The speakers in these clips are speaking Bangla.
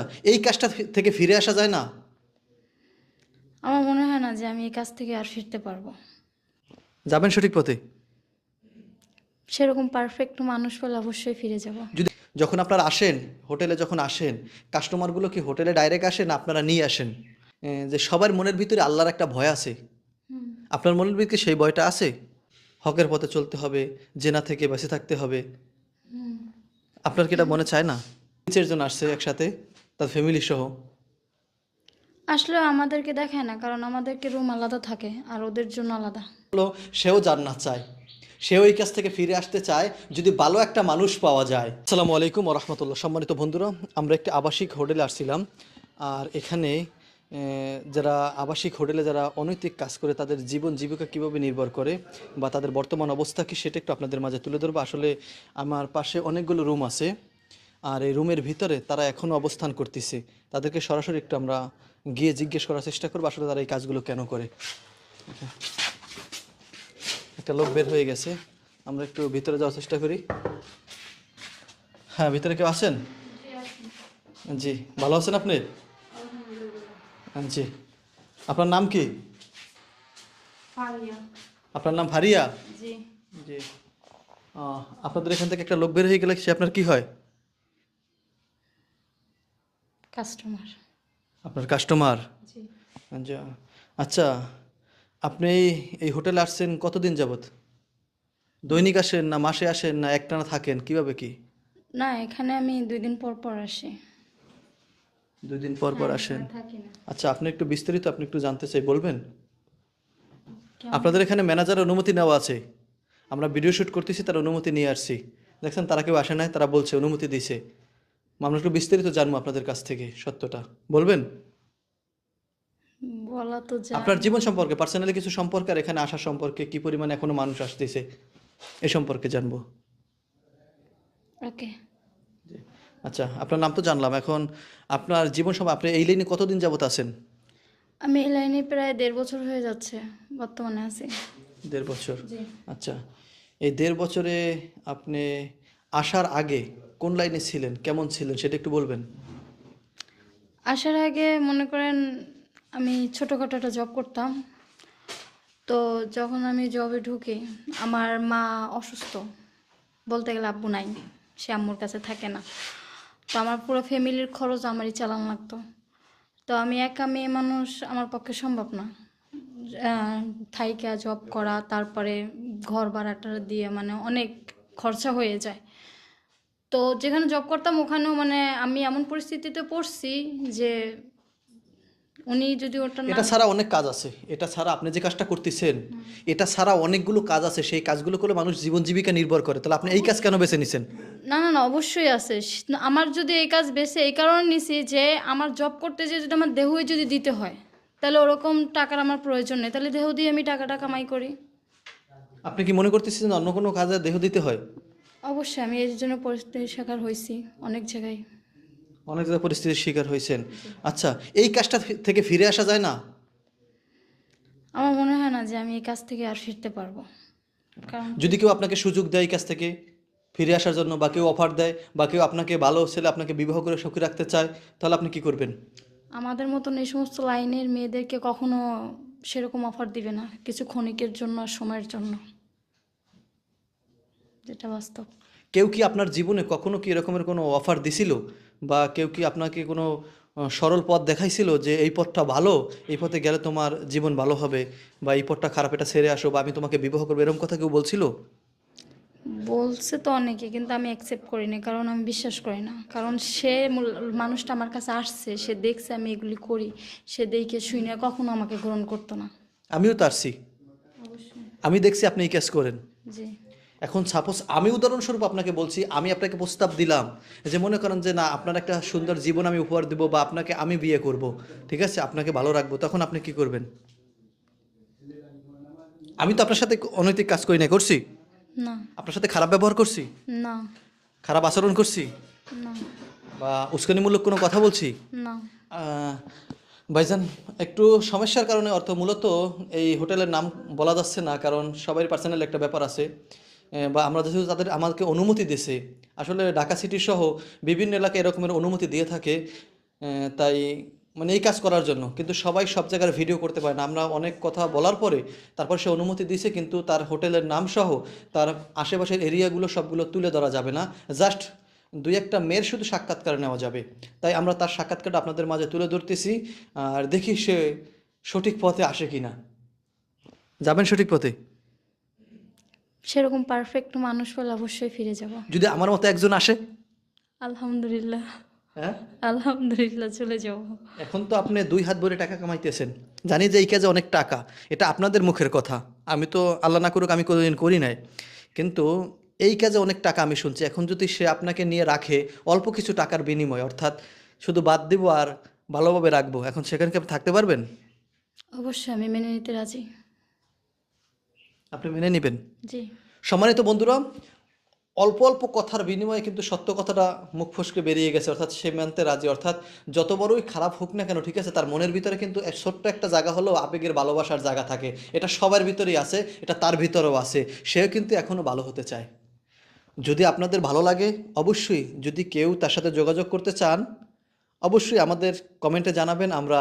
আচ্ছা এই কাজটা থেকে ফিরে আসা যায় না? আমার মনে হয় না যে আমি এই কাজ থেকে আর ফিরতে পারব। যাবেন সঠিক পথে? সেরকম পারফেক্ট মানুষ পেলে অবশ্যই ফিরে যাব। যদি যখন আপনারা আসেন হোটেলে যখন আসেন কাস্টমারগুলো কি হোটেলে ডাইরেক্ট আসেন না আপনারা নিয়ে আসেন? যে সবার মনের ভিতরে আল্লাহর একটা ভয় আছে? আপনার মনের ভিতরে সেই ভয়টা আছে? হকের পথে চলতে হবে জেনা থেকে বেঁচে থাকতে হবে। আপনার কি এটা মনে চায় না? নিচের জন আসছে একসাথে। তার ফ্যামিলি সহ? আসলে আমাদেরকে দেখায় না কারণ আমাদেরকে রুম আলাদা থাকে আর ওদের জন্য আলাদা। হলো সেও জান্নাত চায়। সেও এই কাছ থেকে ফিরে আসতে চায় যদি ভালো একটা মানুষ পাওয়া যায়। আসসালামু আলাইকুম রহমতুল্লাহ। সম্মানিত বন্ধুরা আমরা একটি আবাসিক হোটেলে আসছিলাম আর এখানে যারা আবাসিক হোটেলে যারা অনৈতিক কাজ করে তাদের জীবন জীবিকা কীভাবে নির্ভর করে বা তাদের বর্তমান অবস্থা কি সেটা একটু আপনাদের মাঝে তুলে ধরবো। আসলে আমার পাশে অনেকগুলো রুম আছে। আর এই রুমের ভিতরে তারা এখনও অবস্থান করতেছে। তাদেরকে সরাসরি একটু আমরা গিয়ে জিজ্ঞেস করার চেষ্টা করব আসলে তারা এই কাজগুলো কেন করে। একটা লোক বের হয়ে গেছে। আমরা একটু ভিতরে যাওয়ার চেষ্টা করি। হ্যাঁ ভিতরে কেউ আছেন? জি ভালো আছেন আপনি? জি। আপনার নাম কি? আপনার নাম ফারিয়া? জি। জি। আপনাদের এখান থেকে একটা লোক বের হয়ে গেলে সে আপনার কি হয়? কাস্টমার। আপনার কাস্টমার? জি। আচ্ছা আচ্ছা আপনি এই হোটেলে আসছেন কতদিন যাবত দৈনিক আসেন না মাসে আসেন না একটানা থাকেন? কীভাবে কি? না এখানে আমি দুই দিন পর পর আসি। দুই দিন পর পর আসেন? থাকি না। আচ্ছা আপনি একটু বিস্তারিত আপনি একটু জানতে চাই বলবেন? আপনাদের এখানে ম্যানেজারের অনুমতি নেওয়া আছে। আমরা ভিডিও শ্যুট করতেছি তার অনুমতি নিয়ে আসছি। দেখছেন তারা কেউ আসে নাই তারা বলছে অনুমতি দিছে আমরা একটু বিস্তারিত জানব আপনাদের কাছ থেকে সত্যটা। বলবেন? বলা তো যায়। আপনার জীবন সম্পর্কে পার্সোনালি কিছু সম্পর্কে আর এখানে আসা সম্পর্কে কি পরিমাণে এখনও মানুষ আসতেছে এ সম্পর্কে জানব। ওকে। আচ্ছা আপনার নাম তো জানলাম এখন আপনার জীবন সম্পর্কে আপনি এই লাইনে কতদিন যাবত আছেন? আমি এই লাইনে প্রায় দেড় বছর হয়ে যাচ্ছে বর্তমানে আছি। দেড় বছর? আচ্ছা এই দেড় বছরে আপনি আসার আগে কোন লাইনে ছিলেন? কেমন ছিলেন? সেটা একটু বলবেন। আসার আগে মনে করেন আমি ছোটোখাটো একটা জব করতাম। তো যখন আমি জবে ঢুকি, আমার মা অসুস্থ। বলতে গেলে আব্বু নাই, সে আম্মুর কাছে থাকে না। তো আমার পুরো ফ্যামিলির খরচ আমারই চালান লাগতো। তো আমি একা মেয়ে মানুষ আমার পক্ষে সম্ভব না। থাইকা জব করা, তারপরে ঘর ভাড়াটা দিয়ে মানে অনেক খরচা হয়ে যায়। তো যেখানে জব করতাম ওখানেও মানে আমি এমন পরিস্থিতিতে পড়ছি যে উনি যদি ওটা এটা ছাড়া অনেক কাজ আছে। এটা ছাড়া আপনি যে কাজটা করতেছেন এটা ছাড়া অনেকগুলো কাজ আছে। সেই কাজগুলো করে মানুষ জীবন জীবিকা নির্ভর করে। তাহলে আপনি এই কাজ কেন বেছে নিছেন? না না না অবশ্যই আছে। আমার যদি এই কাজ বেছে এই কারণে নিছি যে আমার জব করতে যে যদি আমার দেহই যদি দিতে হয় তাহলে ওরকম টাকার আমার প্রয়োজন নেই। তাহলে দেহ দিয়ে আমি টাকাটা কামাই করি। আপনি কি মনে করতেছেন অন্য কোনো কাজে দেহ দিতে হয়? অবশ্যই আমি এর জন্য পরিস্থিতির শিকার হয়েছি অনেক জায়গায়। অনেক জায়গায় পরিস্থিতির শিকার হয়েছেন। আচ্ছা এই কাজটা থেকে ফিরে আসা যায় না? আমার মনে হয় না যে আমি এই কাজ থেকে আর ফিরতে পারব। কারণ যদি কেউ আপনাকে সুযোগ দেয় এই কাছ থেকে ফিরে আসার জন্য বা কেউ অফার দেয় বা কেউ আপনাকে ভালো ছেলে আপনাকে বিবাহ করে সুখী রাখতে চায় তাহলে আপনি কি করবেন? আমাদের মতন এই সমস্ত লাইনের মেয়েদেরকে কখনো সেরকম অফার দিবে না কিছু ক্ষণিকের জন্য আর সময়ের জন্য। যেটা বাস্তব। কেউ কি আপনার জীবনে কখনো কি এরকমের কোনো অফার দিছিল? বা কেউ কি আপনাকে কোনো সরল পথ দেখাইছিল যে এই পথটা ভালো এই পথে গেলে তোমার জীবন ভালো হবে বা এই পথটা খারাপ এটা ছেড়ে আসো বা আমি তোমাকে বিবাহ করব এরকম কথা কেউ বলছিল? বলছে তো অনেকে কিন্তু আমি অ্যাকসেপ্ট করিনি কারণ আমি বিশ্বাস করি না। কারণ সে মানুষটা আমার কাছে আসছে সে দেখছে আমি এগুলি করি সে দেখে শুনে কখনো আমাকে গ্রহণ করতো না। আমিও তো আসছি আমি দেখছি আপনি এই কাজ করেন। জি। এখন সাপোজ আমি উদাহরণস্বরূপ আপনাকে বলছি আমি আপনাকে প্রস্তাব দিলাম যে মনে করেন যে না আপনার একটা সুন্দর জীবন আমি উপহার দেবো বা আপনাকে আমি বিয়ে করব ঠিক আছে? আপনাকে ভালো রাখব তখন আপনি কি করবেন? আমি তো আপনার সাথে অনৈতিক কাজ করি না করছি? না। আপনার সাথে খারাপ ব্যবহার করছি? না। খারাপ আচরণ করছি? না। বা উস্কানিমূলক কোনো কথা বলছি? না। ভাইজান একটু সমস্যার কারণে অর্থ মূলত এই হোটেলের নাম বলা যাচ্ছে না কারণ সবাই পার্সোনাল একটা ব্যাপার আছে। বা আমরা যেহেতু তাদের আমাদেরকে অনুমতি দিয়েছে আসলে ঢাকা সিটি সহ বিভিন্ন এলাকায় এরকমের অনুমতি দিয়ে থাকে তাই মানে এই কাজ করার জন্য। কিন্তু সবাই সব জায়গার ভিডিও করতে পারে না। আমরা অনেক কথা বলার পরে তারপর সে অনুমতি দিয়েছে কিন্তু তার হোটেলের নাম সহ তার আশেপাশের এরিয়াগুলো সবগুলো তুলে ধরা যাবে না। জাস্ট দুই একটা মেয়ের শুধু সাক্ষাৎকার নেওয়া যাবে। তাই আমরা তার সাক্ষাৎকারটা আপনাদের মাঝে তুলে ধরতেছি, আর দেখি সে সঠিক পথে আসে কি না যাবেন সঠিক পথে? সেরকম পারফেক্ট মানুষ পেলে অবশ্যই ফিরে যাব। যদি আমার মতো একজন আসে? আলহামদুলিল্লাহ। হ্যাঁ? আলহামদুলিল্লাহ চলে যাব। এখন তো আপনি দুই হাত ভরে টাকা কামাইতেছেন। জানি যে এই কাজে অনেক টাকা। এটা আপনাদের মুখের কথা। আমি তো আল্লাহ না করুক আমি কোনোদিন করি নাই। কিন্তু এই কাজে অনেক টাকা আমি শুনছি। এখন যদি সে আপনাকে নিয়ে রাখে অল্প কিছু টাকার বিনিময় অর্থাৎ শুধু বাদ দিব আর ভালোভাবে রাখব এখন সেখানে কি আপনি থাকতে পারবেন? অবশ্যই আমি মেনে নিতে রাজি। আপনি মেনে নেবেন। জি। সম্মানিত বন্ধুরা অল্প অল্প কথার বিনিময়ে কিন্তু সত্য কথাটা মুখ ফসকে বেরিয়ে গেছে অর্থাৎ সে মানতে রাজি। অর্থাৎ যত বড়ই খারাপ হোক না কেন ঠিক আছে তার মনের ভিতরে কিন্তু এক ছোট্ট একটা জায়গা হলেও আবেগের ভালোবাসার জায়গা থাকে। এটা সবার ভিতরেই আছে এটা তার ভিতরেও আছে। সেও কিন্তু এখনও ভালো হতে চায়। যদি আপনাদের ভালো লাগে অবশ্যই যদি কেউ তার সাথে যোগাযোগ করতে চান অবশ্যই আমাদের কমেন্টে জানাবেন আমরা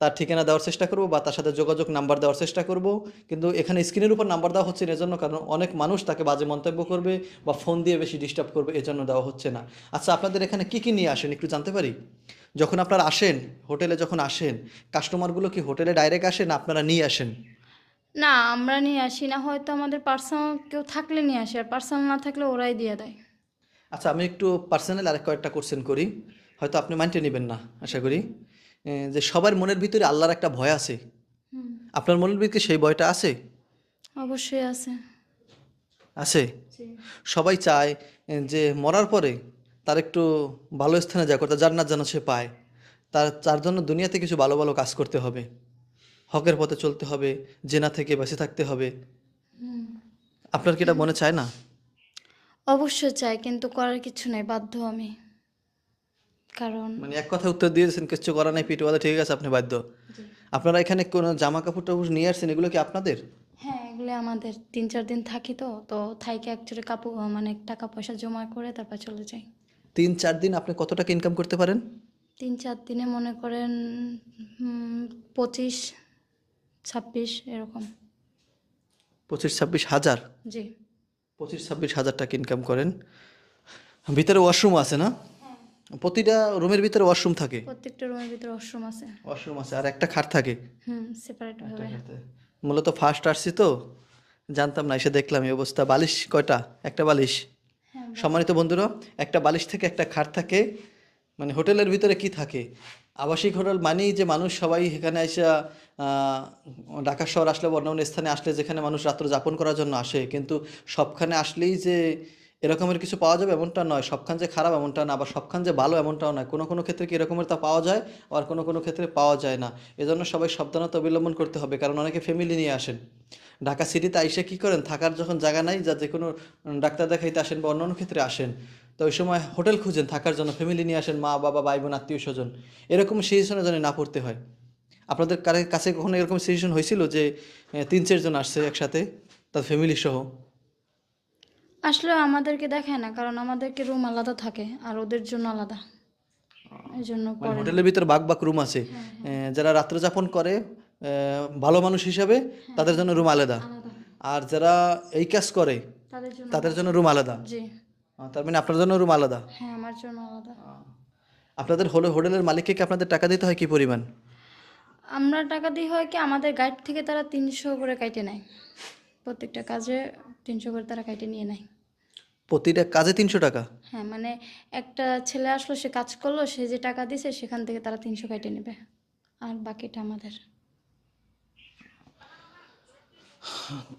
তার ঠিকানা দেওয়ার চেষ্টা করব বা তার সাথে যোগাযোগ নাম্বার দেওয়ার চেষ্টা করব। কিন্তু এখানে স্ক্রিনের উপর নাম্বার দেওয়া হচ্ছে না এজন্য কারণ অনেক মানুষ তাকে বাজে মন্তব্য করবে বা ফোন দিয়ে বেশি ডিস্টার্ব করবে এজন্য দেওয়া হচ্ছে না। আচ্ছা আপনাদের এখানে কি কি নিয়ে আসেন একটু জানতে পারি? যখন আপনারা আসেন হোটেলে যখন আসেন কাস্টমারগুলো কি হোটেলে ডাইরেক্ট আসেন না আপনারা নিয়ে আসেন? না আমরা নিয়ে আসি না হয়তো আমাদের পার্সোনাল কেউ থাকলে নিয়ে আসে আর পার্সোনাল না থাকলে ওরাই দিয়ে দেয়। আচ্ছা আমি একটু পার্সোনাল আরেক কয়েকটা কোশ্চেন করি। হয়তো আপনি মাইন্ডে নেবেন না আশা করি। যে সবার মনের ভিতরে আল্লাহর একটা ভয় আছে। আপনার মনের ভিতরে সেই ভয়টা আছে? অবশ্যই আছে। আছে? সবাই চায় যে মরার পরে তার একটু ভালো স্থানে যা করতে জান্নাত যেন সে পায়। তার তার জন্য দুনিয়াতে কিছু ভালো ভালো কাজ করতে হবে। হকের পথে চলতে হবে জেনা থেকে বেঁচে থাকতে হবে। আপনার কি এটা মনে চায় না? অবশ্যই চাই কিন্তু করার কিছু নেই বাধ্য আমি। কারণ মানে এক কথা উত্তর দিয়েছেন কিছু করা নাই পিটওয়ালা ঠিক আছে আপনি বাধ্য। আপনারা এখানে কোনো জামা কাপড় টাপড় নিয়ে আসছেন এগুলো কি আপনাদের? হ্যাঁ এগুলো আমাদের তিন চার দিন থাকি তো তো থাইকে অ্যাকচুয়ালি কাপড় মানে টাকা পয়সা জমা করে তারপর চলে যাই। তিন চার দিন আপনি কত টাকা ইনকাম করতে পারেন? তিন চার দিনে মনে করেন পঁচিশ ছাব্বিশ এরকম। পঁচিশ ছাব্বিশ হাজার? জি। পঁচিশ ছাব্বিশ হাজার টাকা ইনকাম করেন। ভিতরে ওয়াশরুম আছে না? প্রতিটা রুমের ভিতরে ওয়াশরুম থাকে? প্রত্যেকটা রুমের ভিতরে ওয়াশরুম আছে। ওয়াশরুম আছে আর একটা খাট থাকে? হুম সেপারেট ভাবে। মূলত ফার্স্ট আসছি তো? জানতাম না এসে দেখলাম এই অবস্থা। বালিশ কয়টা? একটা বালিশ? হ্যাঁ সম্মানিত বন্ধুরা একটা বালিশ থেকে একটা খাট থাকে। মানে হোটেলের ভিতরে কি থাকে? আবাসিক হোটেল মানেই যে মানুষ সবাই এখানে এসে আহ, ঢাকা শহর আসলে বা অন্যান্য স্থানে আসলে যেখানে মানুষ রাত্র যাপন করার জন্য আসে কিন্তু সবখানে আসলেই যে এরকমের কিছু পাওয়া যাবে? এমনটা নয়। সবখান যে খারাপ এমনটা না, আবার সবখান যে ভালো এমনটাও নয়। কোনো কোনো ক্ষেত্রে কি এরকমের তা পাওয়া যায়? আবার কোনো কোনো ক্ষেত্রে পাওয়া যায় না। এজন্য সবাই সাবধানতা অবলম্বন করতে হবে। কারণ অনেকে ফ্যামিলি নিয়ে আসেন। ঢাকা সিটিতে আইসে কি করেন? থাকার যখন জায়গা নাই, যা যে কোনো ডাক্তার দেখাইতে আসেন বা অন্যান্য ক্ষেত্রে আসেন, তো ওই সময় হোটেল খুঁজেন থাকার জন্য। ফ্যামিলি নিয়ে আসেন মা, বাবা ভাই বোন আত্মীয়, স্বজন। এরকম সিচুয়েশনে যেন না পড়তে হয়। আপনাদের কাছে কখনো এরকম সিচুয়েশন হয়েছিল যে তিন চারজন আসছে একসাথে, তার ফ্যামিলি সহ? আসলে আমাদেরকে দেখায় না কারণ আমাদেরকে রুম আলাদা থাকে আর ওদের জন্য আলাদা। এই জন্য মানে পরে হোটেলের ভিতরে বাক বাক রুম আছে। যারা রাত্র যাপন করে ভালো মানুষ হিসাবে তাদের জন্য রুম আলাদা। আলাদা। আর যারা এই কাজ করে তাদের জন্য রুম আলাদা। জি। তার মানে আপনার জন্য রুম আলাদা। হ্যাঁ আমার জন্য আলাদা। আপনাদের হলে হোটেলের মালিককে কি আপনাদের টাকা দিতে হয় কি পরিমাণ? আমরা টাকা দিই হয় কি আমাদের গাইড থেকে তারা তিনশো করে কাইটে নেয়। প্রত্যেকটা কাজে তিনশো করে তারা কাইটে নিয়ে নেয়। প্রতিটা কাজে তিনশো টাকা? হ্যাঁ মানে একটা ছেলে আসলো সে কাজ করল সে যে টাকা দিছে সেখান থেকে তারা তিনশো কাইটে নেবে। আর বাকিটা আমাদের।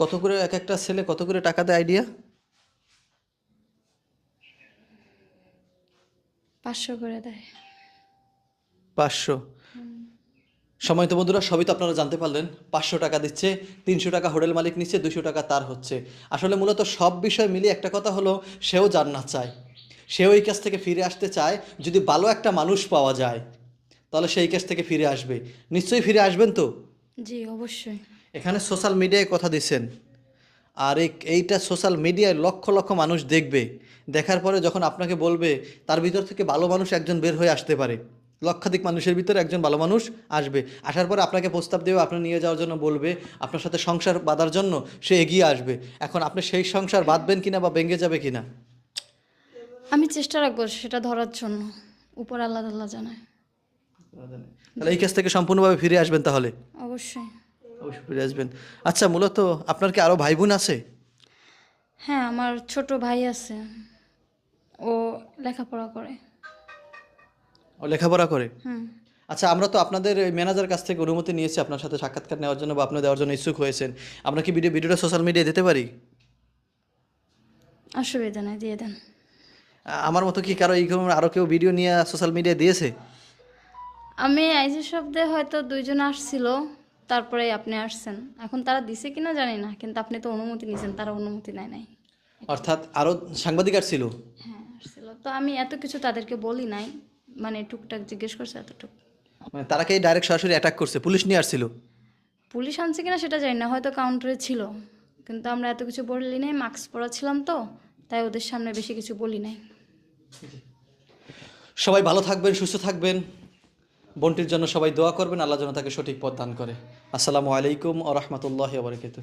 কত করে এক একটা ছেলে কত করে টাকা দেয় আইডিয়া পাঁচশো করে দেয়। পাঁচশো। সময় তো বন্ধুরা সবই তো আপনারা জানতে পারলেন। পাঁচশো টাকা দিচ্ছে তিনশো টাকা হোটেল মালিক নিচ্ছে দুশো টাকা তার হচ্ছে। আসলে মূলত সব বিষয় মিলিয়ে একটা কথা হলো সেও জান্নাত চায়। সেও এই কাছ থেকে ফিরে আসতে চায় যদি ভালো একটা মানুষ পাওয়া যায় তাহলে সেই কাছ থেকে ফিরে আসবে। নিশ্চয়ই ফিরে আসবেন তো? জি অবশ্যই। এখানে সোশ্যাল মিডিয়ায় কথা দিচ্ছেন। আর এই এইটা সোশ্যাল মিডিয়ায় লক্ষ লক্ষ মানুষ দেখবে। দেখার পরে যখন আপনাকে বলবে তার ভিতর থেকে ভালো মানুষ একজন বের হয়ে আসতে পারে। লক্ষাধিক মানুষের ভিতরে একজন ভালো মানুষ আসবে। আসার পর আপনাকে প্রস্তাব দেবে আপনার নিয়ে যাওয়ার জন্য বলবে আপনার সাথে সংসার বাঁধার জন্য সে এগিয়ে আসবে। এখন আপনি সেই সংসার বাঁধবেন কিনা বা ভেঙে যাবে কিনা? আমি চেষ্টা রাখব সেটা ধরার জন্য। উপর আল্লাহ আল্লাহ জানায় তাহলে এই কাছ থেকে সম্পূর্ণভাবে ফিরে আসবেন তাহলে? অবশ্যই। অবশ্যই ফিরে আসবেন। আচ্ছা মূলত আপনার কি আরও ভাই বোন আছে? হ্যাঁ আমার ছোট ভাই আছে। ও লেখাপড়া করে। ও লেখাপড়া করে? আচ্ছা আমরা তো আপনাদের ম্যানেজার কাছ থেকে অনুমতি নিয়েছি আপনার সাথে সাক্ষাৎকার নেওয়ার জন্য বা আপনার দেওয়ার জন্য ইচ্ছুক হয়েছেন। আমরা কি ভিডিও ভিডিওটা সোশ্যাল মিডিয়ায় দিতে পারি? অসুবিধা নাই দিয়ে দেন। আমার মতো কি কারও এই আরও কেউ ভিডিও নিয়ে সোশ্যাল মিডিয়ায় দিয়েছে? আমি আইজি শব্দে হয়তো দুইজন আসছিল তারপরে আপনি আসছেন। এখন তারা দিছে কিনা জানি না কিন্তু আপনি তো অনুমতি নিয়েছেন তারা অনুমতি নেয় নাই। অর্থাৎ আরও সাংবাদিক আর ছিল হ্যাঁ আসছিল। তো আমি এত কিছু তাদেরকে বলি নাই। মানে টুকটাক জিজ্ঞেস করছে এতটুকু। মানে তারাকেই ডাইরেক্ট সরাসরি অ্যাটাক করছে পুলিশ নিয়ে আসছিল? পুলিশ আনছে কিনা সেটা জানি না হয়তো কাউন্টারে ছিল। কিন্তু আমরা এত কিছু বলি নাই মাস্ক পরা ছিলাম তো তাই ওদের সামনে বেশি কিছু বলি নাই। সবাই ভালো থাকবেন সুস্থ থাকবেন। বোনটির জন্য সবাই দোয়া করবেন আল্লাহ যেন তাকে সঠিক পথ দান করে। আসসালামু আলাইকুম ও রহমতুল্লাহ বরকাত